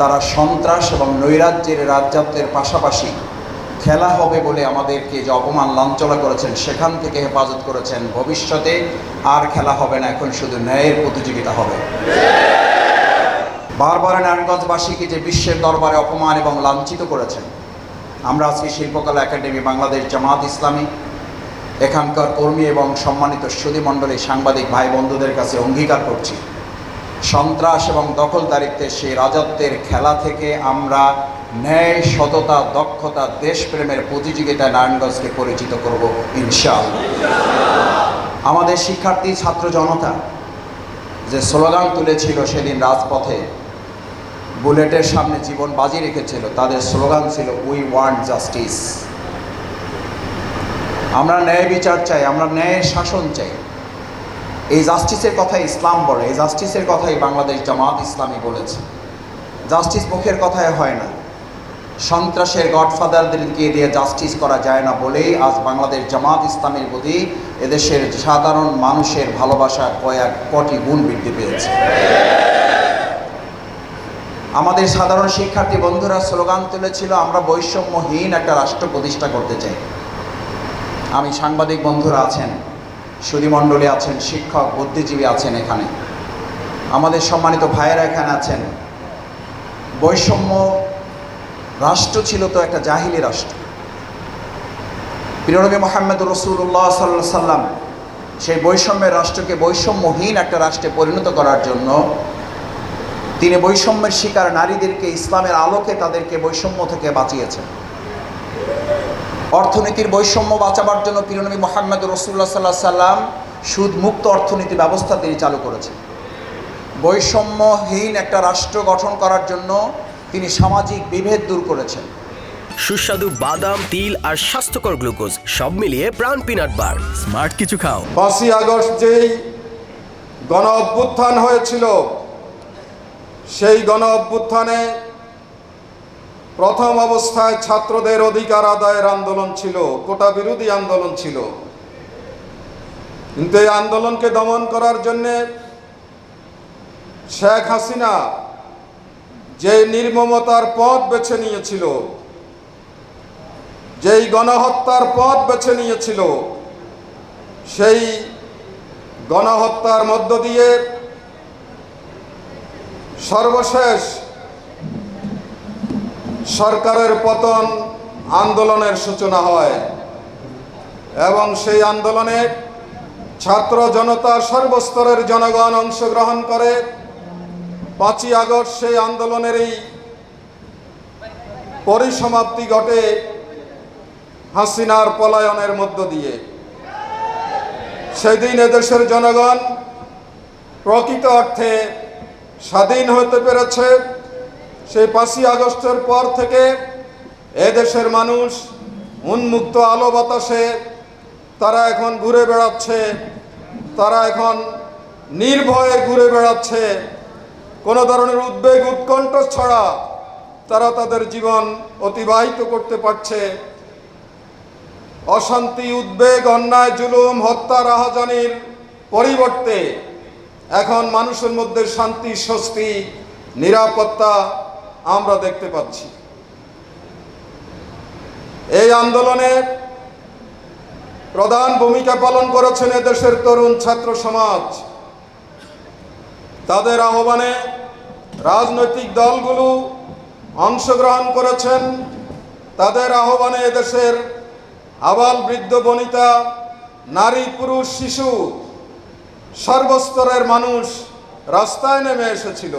তারা সন্ত্রাস এবং নৈরাজ্যের রাজ্যাত্বের পাশাপাশি খেলা হবে বলে আমাদেরকে যে অপমান লাঞ্ছনা করেছেন, সেখান থেকে হেফাজত করেছেন, ভবিষ্যতে আর খেলা হবে না, এখন শুধু ন্যায়ের প্রতিযোগিতা হবে। বারবার নারায়ণগঞ্জবাসীকে যে বিশ্বের দরবারে অপমান এবং লাঞ্ছিত করেছেন, আমরা আজকে শিল্পকলা একাডেমি বাংলাদেশ জামাত ইসলামী, এখানকার কর্মী এবং সম্মানিত সুধীমণ্ডলী সাংবাদিক ভাই বন্ধুদের কাছে অঙ্গীকার করছি। সন্ত্রাস এবং দখলদারিত্বের সেই রাজত্বের খেলা থেকে আমরা ন্যায়, সততা, দক্ষতা, দেশপ্রেমের প্রতিযোগিতায় নারায়ণগঞ্জকে পরিচিত করব, ইনশাআল্লাহ। আমাদের শিক্ষার্থী, ছাত্র জনতা, যে স্লোগান তুলেছিল সেদিন রাজপথে, বুলেটের সামনে জীবন বাজি রেখেছিল, তাদের স্লোগান ছিল উই ওয়ান্ট জাস্টিস আমরা ন্যায় বিচার চাই, আমরা ন্যায়ের শাসন চাই। এই জাস্টিসের কথাই ইসলাম বলে, এই জাস্টিসের কথাই বাংলাদেশ জামাত ইসলামী বলেছে। জাস্টিস মুখের কথায় হয় না। সন্ত্রাসের গডফাদারদেরকে দিয়ে জাস্টিস করা যায় না বলেই আজ বাংলাদেশ জামাত ইসলামের প্রতি এদেশের সাধারণ মানুষের ভালোবাসা কয়েক কটি গুণ বৃদ্ধি পেয়েছে। আমাদের সাধারণ শিক্ষার্থী বন্ধুরা স্লোগান তুলেছিল, আমরা বৈষম্যহীন একটা রাষ্ট্র প্রতিষ্ঠা করতে চাই। আমি সাংবাদিক বন্ধুরা আছেন। সুধীমণ্ডলী আছেন, শিক্ষক, বুদ্ধিজীবী আছেন এখানে। আমাদের সম্মানিত ভাইয়েরা এখানে আছেন। বৈষম্য রাষ্ট্র ছিল তো একটা জাহিলি রাষ্ট্র। প্রিয়নবী মোহাম্মদ রসুল্লাহ সাল্লাহ সাল্লাম সেই বৈষম্যের রাষ্ট্রকে বৈষম্যহীন একটা রাষ্ট্রে পরিণত করার জন্য তিনি বৈষম্যের শিকার নারীদেরকে, ইসলামের আলোকে তাদেরকে বৈষম্য থেকে বাঁচিয়েছেন। অর্থনীতির বৈষম্য বাঁচাবার জন্য প্রিয়নবী মোহাম্মদ রসুল্লাহ সাল্লাহ সাল্লাম সুদ মুক্ত অর্থনীতি ব্যবস্থা তিনি চালু করেছেন। বৈষম্যহীন একটা রাষ্ট্র গঠন করার জন্য তিনি সামাজিক বিভেদ দূর করেছেন। সুস্বাদু বাদাম তিল আর স্বাস্থ্যকর গ্লুকোজ সব মিলিয়ে প্রাণ পিনাট বার। স্মার্ট কিছু খাও। পাঁচই আগস্ট যেই গণ অভ্যুত্থান হয়েছিল সেই গণ অভ্যুত্থানে প্রথম অবস্থায় ছাত্রদের অধিকার আদায়ের আন্দোলন ছিল, কোটা বিরোধী আন্দোলন ছিল। কিন্তু এই আন্দোলনকে দমন করার জন্যে শেখ হাসিনা যে নির্মমতার পথ বেছে নিয়েছিল, যেই গণহত্যার পথ বেছে নিয়েছিল, সেই গণহত্যার মধ্য দিয়ে সর্বশেষ সরকারের পতন আন্দোলনের সূচনা হয় এবং সেই আন্দোলনে ছাত্র জনতা সর্বস্তরের জনগণ অংশগ্রহণ করে পাঁচই আগস্ট সেই আন্দোলনেরই পরিসমাপ্তি ঘটে হাসিনার পলায়নের মধ্য দিয়ে। সেদিন এদেশের জনগণ প্রকৃত অর্থে স্বাধীন হতে পেরেছে। সেই পাঁচই আগস্টের পর থেকে এদেশের মানুষ উন্মুক্ত আলো বাতাসে তারা এখন ঘুরে বেড়াচ্ছে, তারা এখন নির্ভয়ে ঘুরে বেড়াচ্ছে। কোনো ধরনের উদ্বেগ, উৎকণ্ঠ ছাড়া তারা তাদের জীবন অতিবাহিত করতে পারছে। অশান্তি, উদ্বেগ, অন্যায়, জুলুম, হত্যা, রাহাজানির পরিবর্তে এখন মানুষের মধ্যে শান্তি, স্বস্তি, নিরাপত্তা আমরা দেখতে পাচ্ছি। এই আন্দোলনে প্রধান ভূমিকা পালন করেছেন দেশের তরুণ ছাত্র সমাজ। তাদের আহ্বানে রাজনৈতিক দলগুলো অংশগ্রহণ করেছেন। তাদের আহ্বানে এদেশের আবাল বৃদ্ধ বনিতা, নারী, পুরুষ, শিশু, সর্বস্তরের মানুষ রাস্তায় নেমে এসেছিল।